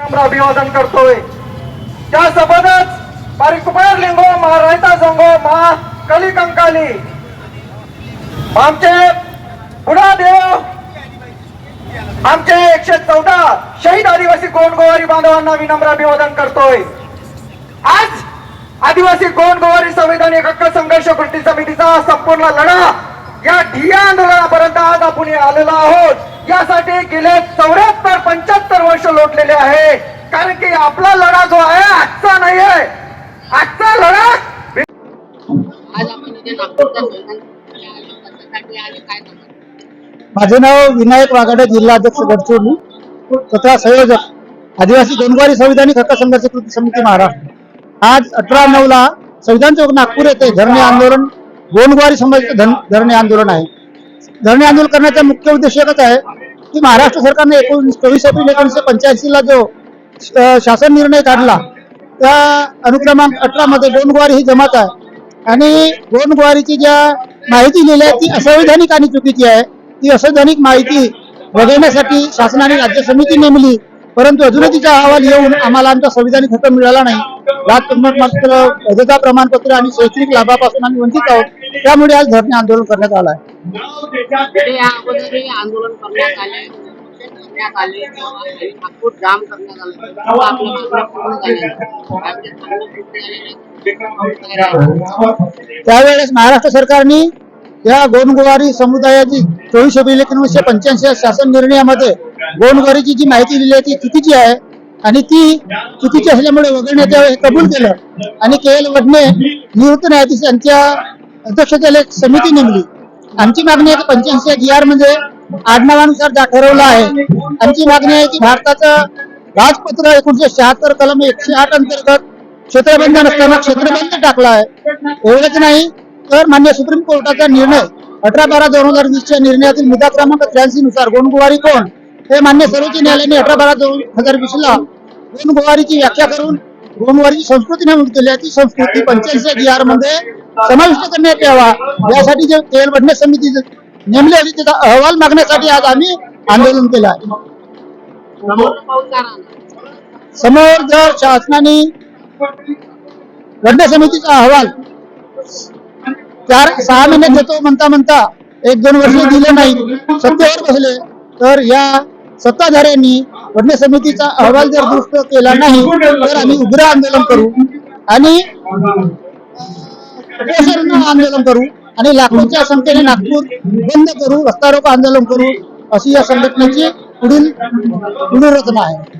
नम्र अभिवादन करतोय. त्यासोबतच पारिकुमार लिंगो मा संघ महा कली कंकाली आमचे देव आमचे एकशे चौदा शहीद आदिवासी गोंडगोवारी बांधवांना विनम्र अभिवादन करतोय. आज आदिवासी गोंडगोवारी संविधानिक हक्क संघर्ष कृती समितीचा संपूर्ण लढा या ठिया आंदोलनापर्यंत आज आपण आलेलो आहोत. यासाठी गेले आहे. कारण की आपला लढा जो आहे आजचा नाही आहे आजचा लढा माझे नाव विनायक वाघाडे जिल्हा अध्यक्ष गडचिरोली. तथा संयोजक आदिवासी दोनवारी संविधानिक हक्क संघर्ष कृती समिती महाराष्ट्र. आज अठरा नऊ ला संविधान चौक नागपूर येथे धरणे आंदोलन गोंडवारी समाजाचे धरणे आंदोलन आहे. धरणे आंदोलन करण्याचा मुख्य उद्देश एकच आहे की महाराष्ट्र सरकारने एकोणीस चोवीस एप्रिल एकोणीसशे पंच्याऐंशीला जो शासन निर्णय काढला त्या अनुक्रमांक अठरामध्ये गोंडगुवारी ही जमात आहे. आणि गोंडगुवारीची ज्या माहिती लिहिली आहे ती असंवैधानिक आणि चुकीची आहे. ती असंवैधानिक माहिती वगळण्यासाठी शासनाने राज्य समिती नेमली परंतु अजूनही तिचा अहवाल येऊन आम्हाला आमचा संविधानिक हक्क मिळाला नाही. जात प्रमाणपत्र वैधता प्रमाणपत्र आणि शैक्षणिक लाभापासून आम्ही वंचित आहोत. त्यामुळे आज धरणे आंदोलन करण्यात आलं आहे. ते या अगोदरही आंदोलन करण्यात आले. मोर्चे करण्यात आले. आणि नागपूर जाम करण्यात आलं. तेव्हा आपल्या मागण्या पूर्ण झाल्या आपले चांगले पूर्ण झालेले त्यावेळेस महाराष्ट्र सरकारने या गोंडगुवारी समुदायाची चोवीस एप्रिल एकोणीसशे पंच्याऐंशी शासन निर्णयामध्ये गोंडगुवारीची जी माहिती दिली आहे ती चुकीची आहे? आणि ती चुकीची असल्यामुळे वगळण्यात यावं कबूल केलं. आणि के एल वडणे निवृत्त न्यायाधीश यांच्या अध्यक्षतेला एक समिती नेमली. आमची मागणी आहे पंच्याऐंशी जी आर म्हणजे आडनावानुसार जा ठरवलं आहे. आमची मागणी आहे की भारताचं राजपत्र एकोणीशे शहात्तर कलम एकशे आठ अंतर्गत क्षेत्रबंद नसताना क्षेत्रबंध टाकला आहे. एवढंच नाही तर मान्य सुप्रीम कोर्टाचा निर्णय अठरा बारा दोन हजार वीसच्या निर्णयातील मुद्दा क्रमांक त्र्याऐंशी नुसार गोंडगुवारी कोण? हे मान्य सर्वोच्च न्यायालयाने अठरा बारा दोन हजार वीस ला गोंडगुवारीची व्याख्या करून गोंडगुवारीची संस्कृती नमूद केली आहे. ती संस्कृती पंच्याऐंशी जी आरमध्ये समाविष्ट करण्यात यावा. यासाठी जे तेल बढणे समिती नेमली होती त्याचा अहवाल मागण्यासाठी आज आम्ही आंदोलन केलं आहे. समोर जर शासनाने घटना समितीचा अहवाल चार सहा महिन्यात देतो म्हणता म्हणता एक दोन वर्ष दिले नाही सत्तेवर बसले तर या सत्ताधाऱ्यांनी घटना समितीचा अहवाल जर दुरुस्त केला नाही तर आम्ही उग्र आंदोलन करू आणि आंदोलन करू आणि लाखोच्या संख्येने नागपूर बंद करू रस्ता रोको आंदोलन करू अशी या संघटनेची पुढील पुढील रचना आहे.